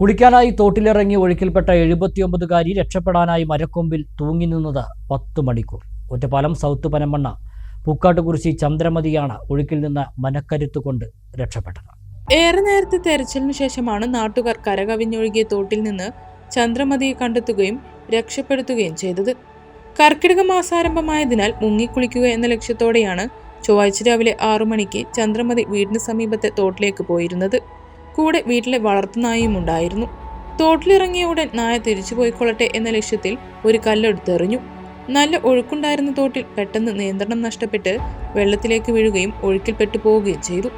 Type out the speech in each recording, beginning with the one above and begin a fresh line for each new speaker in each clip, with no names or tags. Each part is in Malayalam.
കുളിക്കാനായി തോട്ടിലിറങ്ങി ഒഴുക്കിൽപ്പെട്ട എഴുപത്തിയൊമ്പതുകാരി രക്ഷപ്പെടാനായി മരക്കൊമ്പിൽ തൂങ്ങി നിന്നത് പത്ത് മണിക്കൂർ. ഒറ്റപ്പാലം സൗത്ത് പനമണ്ണ പൂക്കാട്ടുകുറിശി ചന്ദ്രമതിയാണ് ഒഴുക്കിൽ നിന്ന് മനക്കരുത്ത് കൊണ്ട് രക്ഷപ്പെട്ടത്.
ഏറെ നേരത്തെ തെരച്ചിലിനു ശേഷമാണ് നാട്ടുകാർ കരകവിഞ്ഞൊഴുകിയ തോട്ടിൽ നിന്ന് ചന്ദ്രമതിയെ കണ്ടെത്തുകയും രക്ഷപ്പെടുത്തുകയും ചെയ്തത്. കർക്കിടക മാസാരംഭമായതിനാൽ മുങ്ങിക്കുളിക്കുക എന്ന ലക്ഷ്യത്തോടെയാണ് ചൊവ്വാഴ്ച രാവിലെ ആറു മണിക്ക് ചന്ദ്രമതി വീടിന് സമീപത്തെ തോട്ടിലേക്ക് പോയിരുന്നത്. കൂടെ വീട്ടിലെ വളർത്തുനായയും ഉണ്ടായിരുന്നു. തോട്ടിലിറങ്ങിയ ഉടൻ നായ തിരിച്ചു പോയിക്കൊള്ളട്ടെ എന്ന ലക്ഷ്യത്തിൽ ഒരു കല്ലെടുത്തെറിഞ്ഞു നല്ല ഒഴുക്കുണ്ടായിരുന്ന തോട്ടിൽ പെട്ടെന്ന് നിയന്ത്രണം നഷ്ടപ്പെട്ട് വെള്ളത്തിലേക്ക് വീഴുകയും ഒഴുക്കിൽപ്പെട്ടു പോവുകയും ചെയ്തു.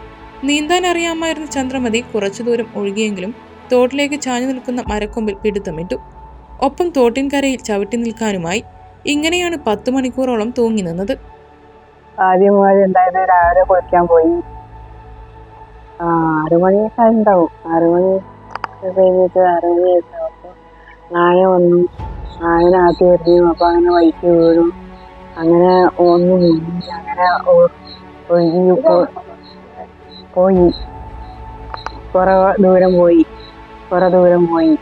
നീന്താൻ അറിയാമായിരുന്ന ചന്ദ്രമതി കുറച്ചു ദൂരം ഒഴുകിയെങ്കിലും തോട്ടിലേക്ക് ചാഞ്ഞു നിൽക്കുന്ന മരക്കൊമ്പിൽ പിടുത്തമിട്ടു. ഒപ്പം തോട്ടിൻകരയിൽ ചവിട്ടി നിൽക്കാനുമായി ഇങ്ങനെയാണ് പത്തു മണിക്കൂറോളം തൂങ്ങി നിന്നത്
ആദ്യം ഉണ്ടായത് രാവിലെ കുളിക്കാൻ പോയി. ആ മണിയൊക്കെ ഉണ്ടാവും ആറ് മണി കഴിഞ്ഞിട്ട് ആറ് മണി അപ്പോൾ നായ വന്നു. നായനകത്ത് വരുന്നു അപ്പൊ അങ്ങനെ വൈക്ക് വീഴും. അങ്ങനെ ഒന്ന് അങ്ങനെ ഒഴുകി പോയി. കുറെ ദൂരം പോയി. കുറെ ദൂരം പോയി.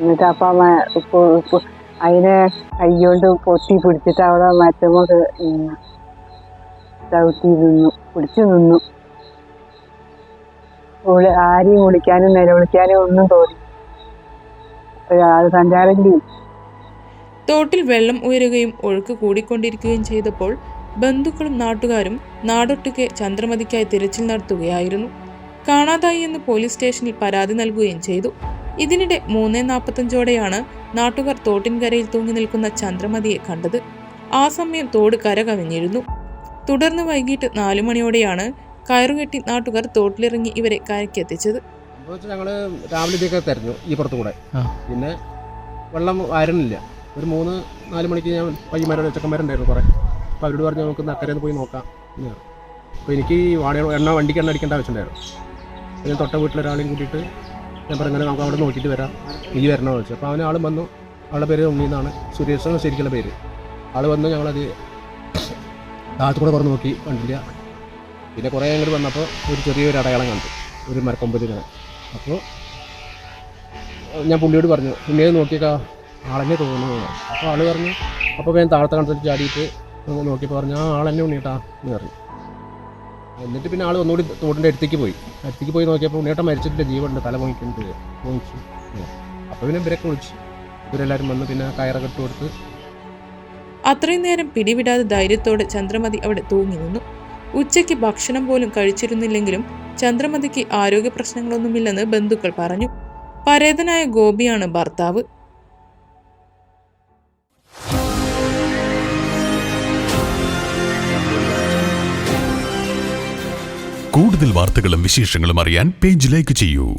എന്നിട്ട് അപ്പം അതിനെ കൈകൊണ്ട് പൊത്തി പിടിച്ചിട്ട് അവിടെ മരത്തുമ്പോൾ ചവിട്ടി നിന്നു. പിടിച്ചു നിന്നു. ആരെയും വിളിക്കാനും നിലവിളിക്കാനും ഒന്നും തോന്നി. ഒരാൾ സഞ്ചാരം
തോട്ടിൽ വെള്ളം ഉയരുകയും ഒഴുക്ക് കൂടിക്കൊണ്ടിരിക്കുകയും ചെയ്തപ്പോൾ ബന്ധുക്കളും നാട്ടുകാരും നാടൊട്ടുക്കെ ചന്ദ്രമതിക്കായി തിരച്ചിൽ നടത്തുകയായിരുന്നു. കാണാതായി എന്ന് പോലീസ് സ്റ്റേഷനിൽ പരാതി നൽകുകയും ചെയ്തു. ഇതിനിടെ മൂന്നേ നാൽപ്പത്തഞ്ചോടെയാണ് നാട്ടുകാർ തോട്ടിൻകരയിൽ തൂങ്ങി നിൽക്കുന്ന ചന്ദ്രമതിയെ കണ്ടത്. ആ സമയം തോട് കര കവിഞ്ഞിരുന്നു തുടർന്ന് വൈകിട്ട് നാലു മണിയോടെയാണ് കയറുകെട്ടി നാട്ടുകാർ തോട്ടിലിറങ്ങി ഇവരെ കരയ്ക്കെത്തിച്ചത്
സംഭവിച്ചാൽ ഞങ്ങൾ രാവിലെ ഇതൊക്കെ തരുന്നു ഈ പുറത്തു കൂടെ പിന്നെ വെള്ളം ആയിരുന്നില്ല ഒരു മൂന്ന് നാല് മണിക്ക് ഞാൻ പയ്യന്മാരോട് ചെക്കന്മാരുണ്ടായിരുന്നു കുറേ. അപ്പോൾ അവരോട് പറഞ്ഞു നമുക്ക് അക്കരെ ഒന്ന് പോയി നോക്കാം എന്ന് പറഞ്ഞു. അപ്പോൾ എനിക്ക് ഈ വാട എണ്ണ വണ്ടിക്ക് എണ്ണ അടിക്കേണ്ട ആവശ്യമുണ്ടായിരുന്നു. ഞാൻ തൊട്ട വീട്ടിലൊരാളെയും കൂട്ടിയിട്ട് ഞാൻ പറഞ്ഞു നമുക്ക് അവിടെ നോക്കിയിട്ട് വരാം. നീ വരണമെന്ന് വെച്ചു അപ്പോൾ അവന് വന്നു. ആളുടെ പേര് ഉണ്ണി എന്നാണ് സുരേഷ് ശരിക്കുള്ള പേര്. ആൾ വന്ന് ഞങ്ങളത് താഴത്തു കൂടെ കുറച്ച് നോക്കി കണ്ടില്ല. പിന്നെ കുറേ അങ്ങോട്ട് വന്നപ്പോൾ ഒരു ചെറിയൊരു അടയാളം കണ്ടു. ഒരു മരക്കൊമ്പൽ ഇങ്ങനെ അപ്പോൾ ഞാൻ പുള്ളിയോട് പറഞ്ഞു പുള്ളിയെ നോക്കിയേക്കാ ആളെന്നെ തോന്നുന്നു. അപ്പോൾ ആൾ പറഞ്ഞു അപ്പോൾ ഞാൻ താഴത്തെ കണ്ടത്തിൽ ചാടിയിട്ട് നോക്കിയപ്പോൾ പറഞ്ഞു ആ ആളെന്നെ ഉണ്ണിയിട്ടാ എന്ന് പറഞ്ഞു. എന്നിട്ട് പിന്നെ ആൾ ഒന്നുകൂടി തോട്ടിന്റെ അടുത്തേക്ക് പോയി. അടുത്തേക്ക് പോയി നോക്കിയപ്പോൾ ഉണ്ണിയേട്ട മരിച്ചിട്ടില്ല ജീവനുണ്ട് തല പൊങ്ങിക്കുന്നുണ്ട് പോയിച്ചു അപ്പോൾ പിന്നെ ഇവരൊക്കെ വിളിച്ചു. ഇവരെല്ലാവരും വന്ന് പിന്നെ കയറൊക്കെ ഇട്ട് കൊടുത്ത്
അത്രയും നേരം പിടിവിടാതെ ധൈര്യത്തോടെ ചന്ദ്രമതി അവിടെ തൂങ്ങി നിന്നു. ഉച്ചയ്ക്ക് ഭക്ഷണം പോലും കഴിച്ചിരുന്നില്ലെങ്കിലും ചന്ദ്രമതിക്ക് ആരോഗ്യ പ്രശ്നങ്ങളൊന്നുമില്ലെന്ന് ബന്ധുക്കൾ പറഞ്ഞു. പരേതനായ ഗോപിയാണ് ഭർത്താവ്.
കൂടുതൽ വാർത്തകളും വിശേഷങ്ങളും അറിയാൻ പേജ് ലൈക്ക് ചെയ്യൂ.